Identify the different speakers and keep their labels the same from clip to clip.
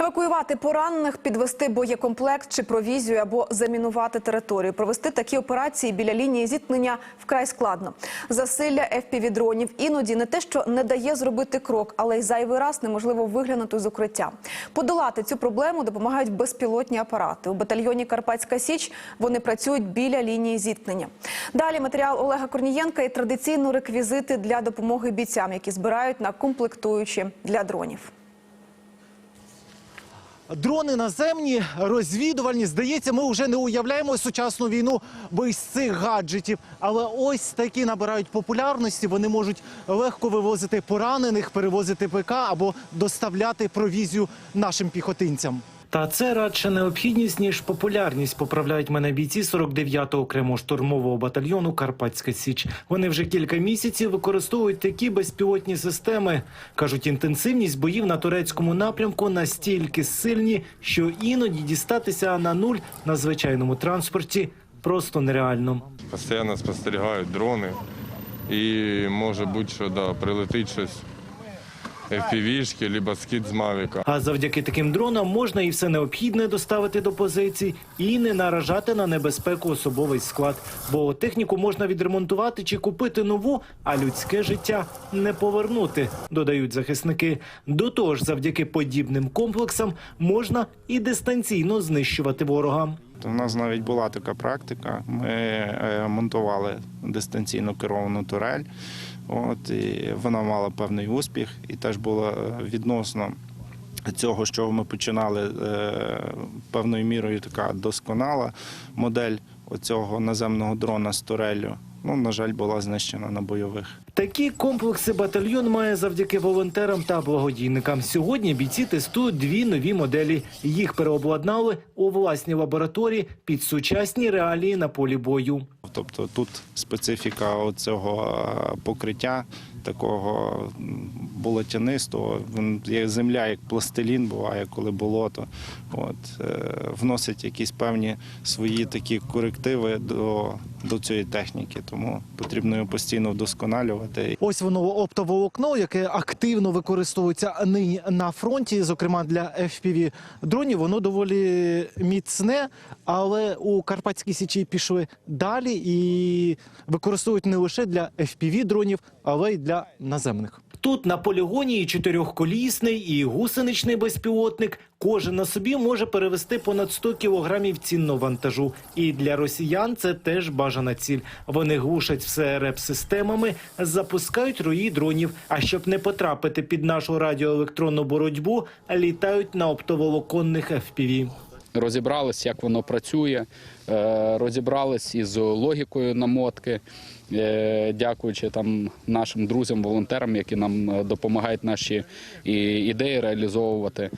Speaker 1: Евакуювати поранених, підвести боєкомплект чи провізію або замінувати територію. Провести такі операції біля лінії зіткнення вкрай складно. Засилля FPV-дронів іноді не те, що не дає зробити крок, але й зайвий раз неможливо виглянути з укриття. Подолати цю проблему допомагають безпілотні апарати. У батальйоні Карпатська Січ вони працюють біля лінії зіткнення. Далі матеріал Олега Корнієнка і традиційно реквізити для допомоги бійцям, які збирають на комплектуючі для дронів.
Speaker 2: Дрони наземні, розвідувальні. Здається, ми вже не уявляємо сучасну війну без цих гаджетів. Але ось такі набирають популярності. Вони можуть легко вивозити поранених, перевозити ПК або доставляти провізію нашим піхотинцям.
Speaker 3: Та це радше необхідність ніж популярність. Поправляють мене бійці 49-го окремого штурмового батальйону Карпатська Січ. Вони вже кілька місяців використовують такі безпілотні системи. кажуть, інтенсивність боїв на турецькому напрямку настільки сильні, що іноді дістатися на нуль на звичайному транспорті просто нереально.
Speaker 4: Постійно спостерігають дрони і може бути, що да, прилетить щось FPV-шки, либо скид з Мавіка.
Speaker 3: А завдяки таким дронам можна і все необхідне доставити до позицій і не наражати на небезпеку особовий склад. Бо техніку можна відремонтувати чи купити нову, а людське життя не повернути, додають захисники. До того ж, завдяки подібним комплексам можна і дистанційно знищувати ворога.
Speaker 5: У нас навіть була така практика. Ми е, монтували дистанційно керовану турель. От, і вона мала певний успіх, і теж було е, відносно цього, що ми починали е, певною мірою така досконала модель оцього наземного дрона з туреллю. Ну, на жаль, була знищена на бойових.
Speaker 3: Такі комплекси батальйон має завдяки волонтерам та благодійникам. Сьогодні бійці тестують дві нові моделі. Їх переобладнали у власній лабораторії під сучасні реалії на полі бою.
Speaker 5: Тобто тут специфіка цього покриття такого болотянистого, земля як пластилін буває, коли болото. От, е, вносить якісь певні свої такі корективи до, до цієї техніки, тому потрібно його постійно вдосконалювати.
Speaker 2: Ось воно оптоволокно, яке активно використовується нині на фронті, зокрема для FPV дронів. Воно доволі міцне, але у Карпатській січі пішли далі і використовують не лише для FPV дронів, але й для наземних.
Speaker 3: Тут на полігоні і чотирьохколісний, і гусеничний безпілотник. Кожен на собі може перевести понад 100 кілограмів цінного вантажу. І для росіян це теж бажана ціль. Вони глушать все реп-системами, запускають рої дронів. А щоб не потрапити під нашу радіоелектронну боротьбу, літають на оптоволоконних FPV.
Speaker 6: Розібрались, як воно працює, е, розібрались із логікою намотки, е, дякуючи там нашим друзям, волонтерам, які нам е, допомагають наші ідеї реалізовувати.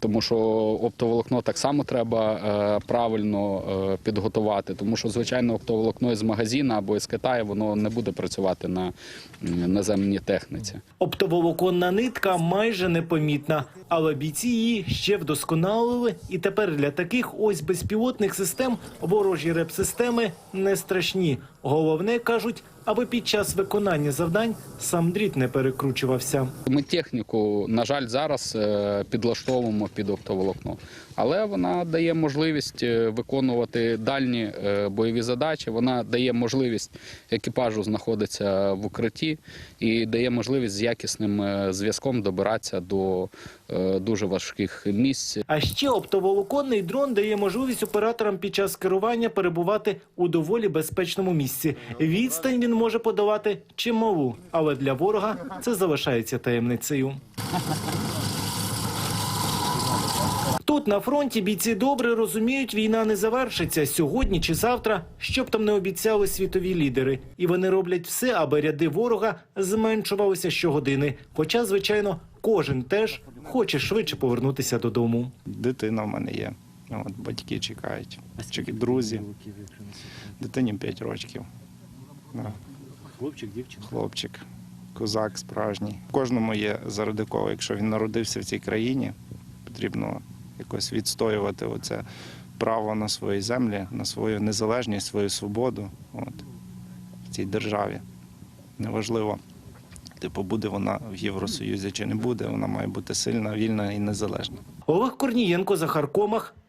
Speaker 6: Тому що оптоволокно так само треба е, правильно е, підготувати, тому що звичайно оптоволокно із магазину або із Китаю воно не буде працювати на наземній техніці.
Speaker 3: Оптоволоконна нитка майже непомітна, але бійці її ще вдосконалили. І тепер для таких ось безпілотних систем ворожі реп-системи не страшні. Головне кажуть, аби під час виконання завдань сам дріт не перекручувався.
Speaker 6: Ми техніку, на жаль, зараз е, підлаштовуємо під оптоволокно, але вона дає можливість е, виконувати дальні е, бойові задачі. Вона дає можливість екіпажу знаходитися в укритті і дає можливість з якісним зв'язком добиратися до дуже важких місць.
Speaker 3: А ще оптоволоконний дрон дає можливість операторам під час керування перебувати у доволі безпечному місці. Відстань він може подавати чималу, але для ворога це залишається таємницею. Тут на фронті бійці добре розуміють, війна не завершиться сьогодні чи завтра, щоб там не обіцяли світові лідери. І вони роблять все, аби ряди ворога зменшувалися щогодини. Хоча, звичайно, кожен теж хоче швидше повернутися додому.
Speaker 5: Дитина в мене є. От, батьки чекають, Чек- друзі. Дитині 5 років. Да.
Speaker 7: Хлопчик, дівчина.
Speaker 5: Хлопчик, козак справжній. Кожному є заради кого. Якщо він народився в цій країні, потрібно якось відстоювати оце право на своїй землі, на свою незалежність, свою свободу от, в цій державі. Неважливо, Типу, буде вона в Євросоюзі чи не буде, вона має бути сильна, вільна і незалежна.
Speaker 3: Олег Корнієнко, Захар Комах,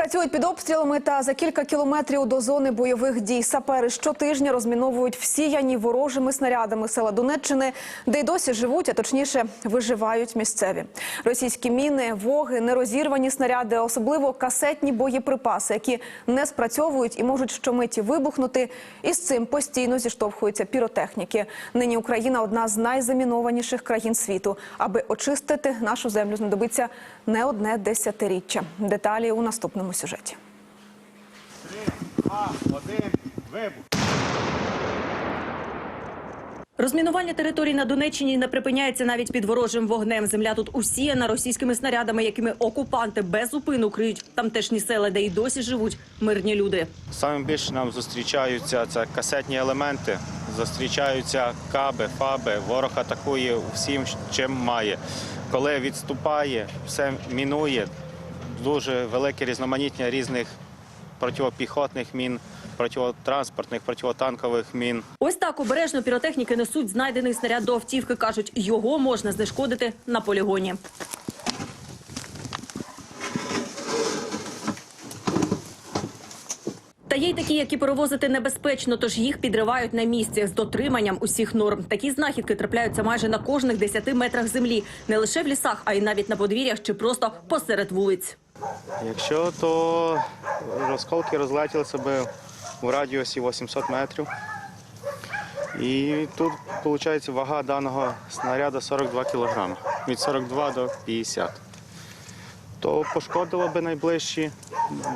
Speaker 1: Працюють під обстрілами та за кілька кілометрів до зони бойових дій. Сапери щотижня розміновують всіяні ворожими снарядами села Донеччини, де й досі живуть, а точніше виживають місцеві. Російські міни, воги, нерозірвані снаряди, особливо касетні боєприпаси, які не спрацьовують і можуть щомиті вибухнути. І з цим постійно зіштовхуються піротехніки. Нині Україна одна з найзамінованіших країн світу. Аби очистити нашу землю, знадобиться не одне десятиріччя. Деталі у наступному сюжеті. Три, два, один, вибух.
Speaker 7: Розмінування територій на Донеччині не припиняється навіть під ворожим вогнем. Земля тут усіяна російськими снарядами, якими окупанти без зупину криють тамтешні села, де й досі живуть мирні люди.
Speaker 8: Саме більше нам зустрічаються це касетні елементи, зустрічаються каби, фаби. Ворог атакує всім, чим має. Коли відступає, все мінує. Дуже велике різноманіття різних протипіхотних мін, протитранспортних, протитанкових мін.
Speaker 7: Ось так обережно піротехніки несуть знайдений снаряд до автівки. кажуть, його можна знешкодити на полігоні. Та є й такі, які перевозити небезпечно, тож їх підривають на місці з дотриманням усіх норм. Такі знахідки трапляються майже на кожних 10 метрах землі, не лише в лісах, а й навіть на подвір'ях чи просто посеред вулиць.
Speaker 8: Якщо то розколки розлетіли себе в радіусі 800 метрів. І тут виходить вага даного снаряду 42 кг, від 42 до 50. То пошкодило би найближчі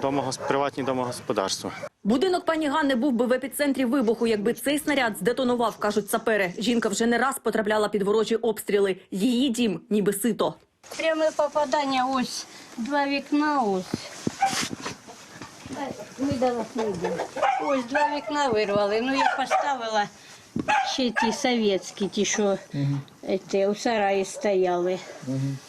Speaker 8: домогос- приватні домогосподарства.
Speaker 7: Будинок пані Ганни був би в епіцентрі вибуху, якби цей снаряд здетонував, кажуть сапери. Жінка вже не раз потрапляла під ворожі обстріли. Її дім ніби сито.
Speaker 9: Пряме попадання, ось два вікна, ось. Ми до вас не йдемо. Ось два вікна вирвали. Ну я поставила ще ті совєтські, ті, що ете, у сараї стояли.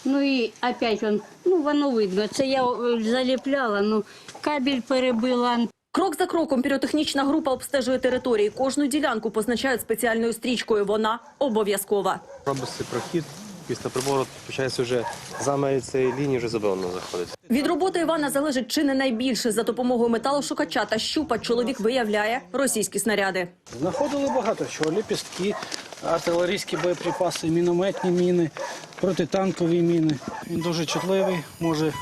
Speaker 9: Ну і опять он, ну воно видно. Це я заліпляла, ну кабель перебила.
Speaker 7: Крок за кроком піротехнічна група обстежує території. Кожну ділянку позначають спеціальною стрічкою. Вона обов'язкова.
Speaker 10: робиться прохід. Після прибору починається вже за межі цієї лінії вже заборонено заходити.
Speaker 7: Від роботи Івана залежить чи не найбільше. За допомогою металошукача та щупа чоловік виявляє російські снаряди.
Speaker 11: Знаходили багато чого. Ліпістки, артилерійські боєприпаси, мінометні міни, протитанкові міни. Він дуже чутливий, може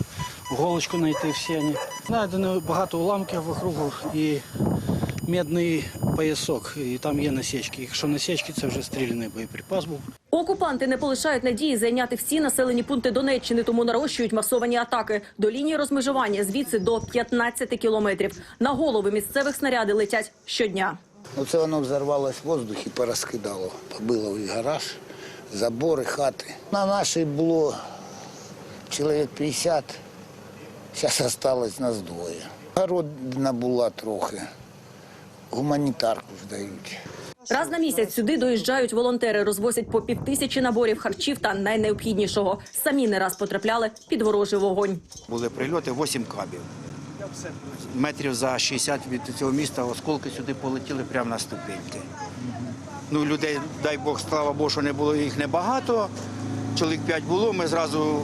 Speaker 11: голочку знайти всі. Вони. Знайдено багато уламків вокругу і медний поясок. І там є насічки. Якщо насічки, це вже стріляний боєприпас був.
Speaker 7: Окупанти не полишають надії зайняти всі населені пункти Донеччини, тому нарощують масовані атаки до лінії розмежування звідси до 15 кілометрів. На голови місцевих снаряди летять щодня.
Speaker 12: Оце воно взорвалось в воздух і порозкидало. Побило і гараж, забори, хати. На нашій було чоловік 50, зараз залишилось нас двоє. Городна була трохи, гуманітарку ж дають.
Speaker 7: Раз на місяць сюди доїжджають волонтери, розвозять по півтисячі наборів харчів та найнеобхіднішого. Самі не раз потрапляли під ворожий вогонь.
Speaker 13: Були прильоти, 8 кабів. Метрів за 60 від цього міста осколки сюди полетіли прямо на ступеньки. Ну, людей, дай Бог, слава Богу, що не було їх небагато. Чоловік 5 було, ми зразу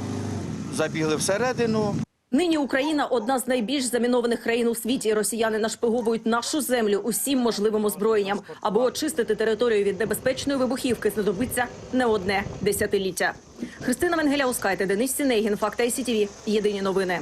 Speaker 13: забігли всередину.
Speaker 7: Нині Україна одна з найбільш замінованих країн у світі. Росіяни нашпиговують нашу землю усім можливим озброєнням. Аби очистити територію від небезпечної вибухівки, знадобиться не одне десятиліття. Христина Менгеля Ускайте, Денис Сінейгін, Факт СІТІВІ. Єдині новини.